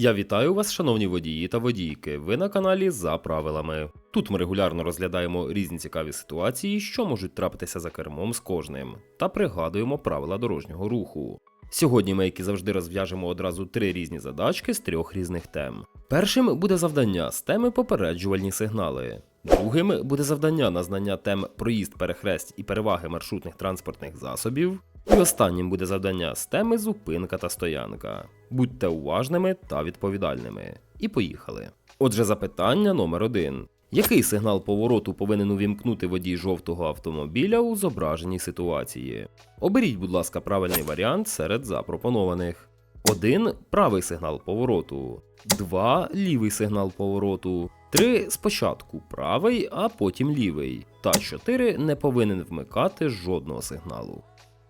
Я вітаю вас, шановні водії та водійки. Ви на каналі за правилами. Тут ми регулярно розглядаємо різні цікаві ситуації, що можуть трапитися за кермом з кожним, та пригадуємо правила дорожнього руху. Сьогодні ми, як і завжди, розв'яжемо одразу три різні задачки з трьох різних тем. Першим буде завдання з теми попереджувальні сигнали. Другим буде завдання на знання тем проїзд, перехресть і переваги маршрутних транспортних засобів. І останнім буде завдання з теми зупинка та стоянка. Будьте уважними та відповідальними. І поїхали. Отже, запитання номер один. Який сигнал повороту повинен увімкнути водій жовтого автомобіля у зображеній ситуації? Оберіть, будь ласка, правильний варіант серед запропонованих. 1. Правий сигнал повороту. 2. Лівий сигнал повороту. 3. Спочатку правий, а потім лівий. Та 4. Не повинен вмикати жодного сигналу.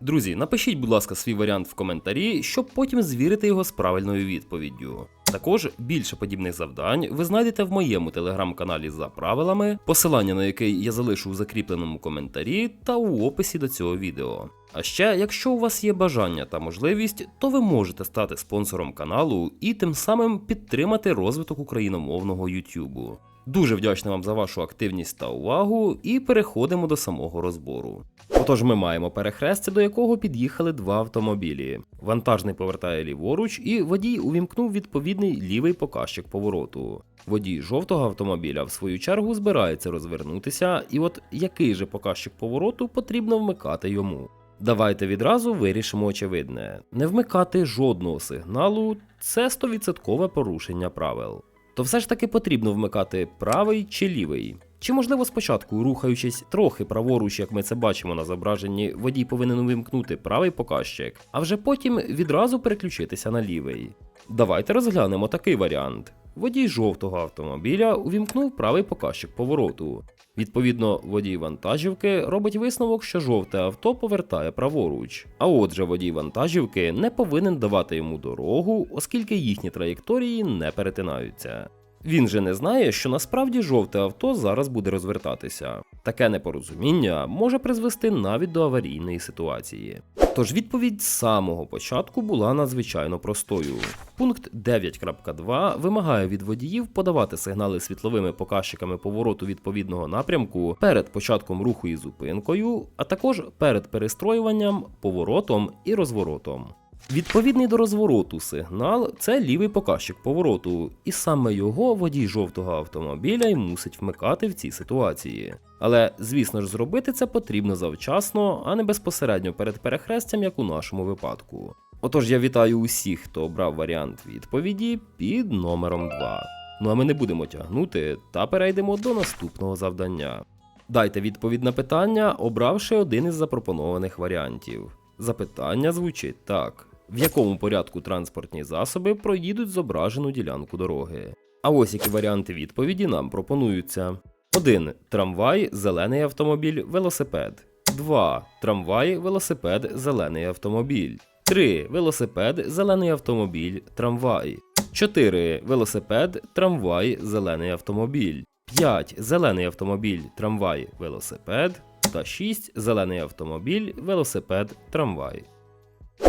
Друзі, напишіть, будь ласка, свій варіант в коментарі, щоб потім звірити його з правильною відповіддю. Також більше подібних завдань ви знайдете в моєму телеграм-каналі за правилами, посилання на який я залишу в закріпленому коментарі та у описі до цього відео. А ще, якщо у вас є бажання та можливість, то ви можете стати спонсором каналу і тим самим підтримати розвиток україномовного YouTube. Дуже вдячний вам за вашу активність та увагу, і переходимо до самого розбору. Отож, ми маємо перехрестя, до якого під'їхали два автомобілі. Вантажний повертає ліворуч, і водій увімкнув відповідний лівий показчик повороту. Водій жовтого автомобіля, в свою чергу, збирається розвернутися, і от який же показчик повороту потрібно вмикати йому. Давайте відразу вирішимо очевидне: не вмикати жодного сигналу це 100% порушення правил. То все ж таки потрібно вмикати правий чи лівий. Чи можливо спочатку, рухаючись трохи праворуч, як ми це бачимо на зображенні, водій повинен увімкнути правий показчик, а вже потім відразу переключитися на лівий. Давайте розглянемо такий варіант. Водій жовтого автомобіля увімкнув правий показчик повороту. Відповідно, водій вантажівки робить висновок, що жовте авто повертає праворуч. А отже, водій вантажівки не повинен давати йому дорогу, оскільки їхні траєкторії не перетинаються. Він же не знає, що насправді жовте авто зараз буде розвертатися. Таке непорозуміння може призвести навіть до аварійної ситуації. Тож відповідь з самого початку була надзвичайно простою. Пункт 9.2 вимагає від водіїв подавати сигнали світловими показчиками повороту відповідного напрямку перед початком руху і зупинкою, а також перед перестроюванням, поворотом і розворотом. Відповідний до розвороту сигнал це лівий показчик повороту, і саме його водій жовтого автомобіля й мусить вмикати в цій ситуації. Але, звісно ж, зробити це потрібно завчасно, а не безпосередньо перед перехрестям, як у нашому випадку. Отож, я вітаю усіх, хто обрав варіант відповіді під номером 2. Ну а ми не будемо тягнути та перейдемо до наступного завдання. Дайте відповідь на питання, обравши один із запропонованих варіантів. Запитання звучить так: в якому порядку транспортні засоби проїдуть зображену ділянку дороги? А ось які варіанти відповіді нам пропонуються: 1. Трамвай, зелений автомобіль, велосипед. 2. Трамвай, велосипед, зелений автомобіль. 3. Велосипед, зелений автомобіль, трамвай. 4. Велосипед, трамвай, зелений автомобіль. 5. Зелений автомобіль, трамвай, велосипед. Та 6. Зелений автомобіль, велосипед, трамвай.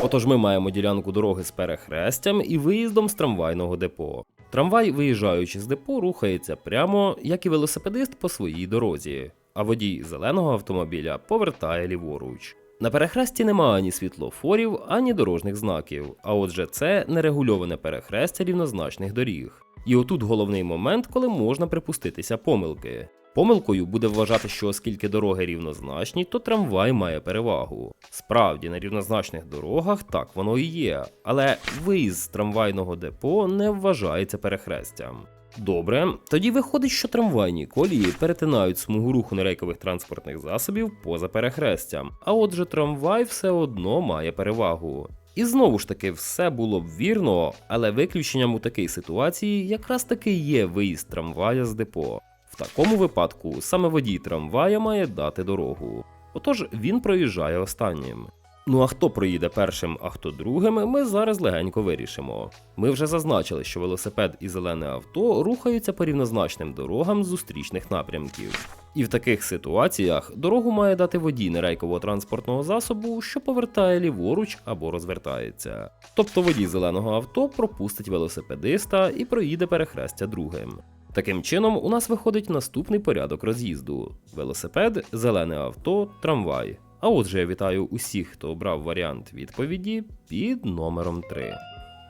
Отож ми маємо ділянку дороги з перехрестям і виїздом з трамвайного депо. Трамвай, виїжджаючи з депо, рухається прямо, як і велосипедист по своїй дорозі, а водій зеленого автомобіля повертає ліворуч. На перехресті немає ані світлофорів, ані дорожніх знаків, а отже, це нерегульоване перехрестя рівнозначних доріг. І отут головний момент, коли можна припуститися помилки. Помилкою буде вважати, що оскільки дороги рівнозначні, то трамвай має перевагу. Справді, на рівнозначних дорогах так воно і є, але виїзд з трамвайного депо не вважається перехрестям. Добре, тоді виходить, що трамвайні колії перетинають смугу руху нерейкових транспортних засобів поза перехрестям, а отже, трамвай все одно має перевагу. І знову ж таки, все було б вірно, але виключенням у такій ситуації якраз таки є виїзд трамвая з депо. Такому випадку саме водій трамвая має дати дорогу. Отож він проїжджає останнім. Ну а хто проїде першим, а хто другим, ми зараз легенько вирішимо. Ми вже зазначили, що велосипед і зелене авто рухаються по рівнозначним дорогам зустрічних напрямків. І в таких ситуаціях дорогу має дати водій нерейкового транспортного засобу, що повертає ліворуч або розвертається. Тобто водій зеленого авто пропустить велосипедиста і проїде перехрестя другим. Таким чином, у нас виходить наступний порядок роз'їзду: велосипед, зелене авто, трамвай. А отже, я вітаю усіх, хто обрав варіант відповіді під номером 3.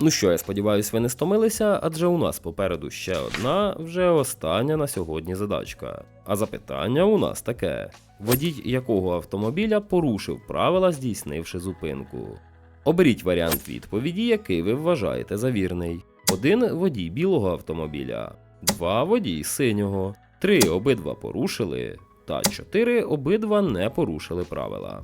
Ну що, я сподіваюся, ви не стомилися, адже у нас попереду ще одна, вже остання на сьогодні задачка. А запитання у нас таке: водій якого автомобіля порушив правила, здійснивши зупинку? Оберіть варіант відповіді, який ви вважаєте за вірний. Один водій білого автомобіля, два водій синього, три обидва порушили, та чотири обидва не порушили правила.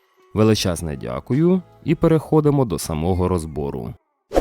Величезне дякую і переходимо до самого розбору.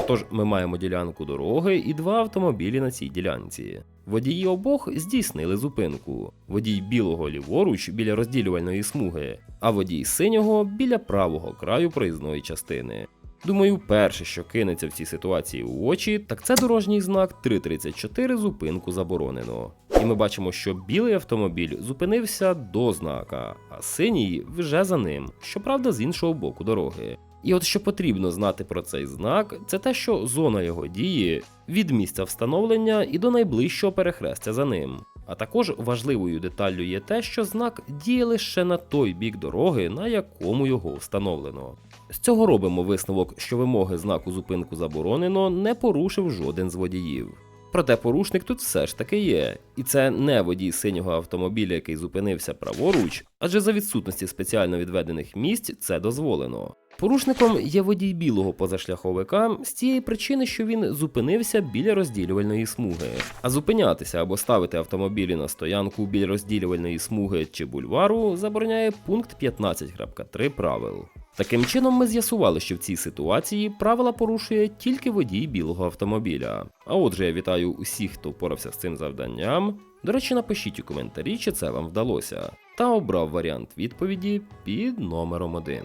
Тож ми маємо ділянку дороги і два автомобілі на цій ділянці. Водії обох здійснили зупинку. Водій білого ліворуч біля розділювальної смуги, а водій синього біля правого краю проїзної частини. Думаю, перше, що кинеться в цій ситуації у очі, так це дорожній знак 334 зупинку заборонено. І ми бачимо, що білий автомобіль зупинився до знака, а синій вже за ним, щоправда, з іншого боку дороги. І от що потрібно знати про цей знак, це те, що зона його дії від місця встановлення і до найближчого перехрестя за ним. А також важливою деталлю є те, що знак діє лише на той бік дороги, на якому його встановлено. З цього робимо висновок, що вимоги знаку зупинку заборонено не порушив жоден з водіїв. Проте порушник тут все ж таки є, і це не водій синього автомобіля, який зупинився праворуч, адже за відсутності спеціально відведених місць це дозволено. Порушником є водій білого позашляховика з тієї причини, що він зупинився біля розділювальної смуги. А зупинятися або ставити автомобілі на стоянку біля розділювальної смуги чи бульвару забороняє пункт 15.3 правил. Таким чином, ми з'ясували, що в цій ситуації правила порушує тільки водій білого автомобіля. А отже, я вітаю усіх, хто впорався з цим завданням. До речі, напишіть у коментарі, чи це вам вдалося, та обрав варіант відповіді під номером 1.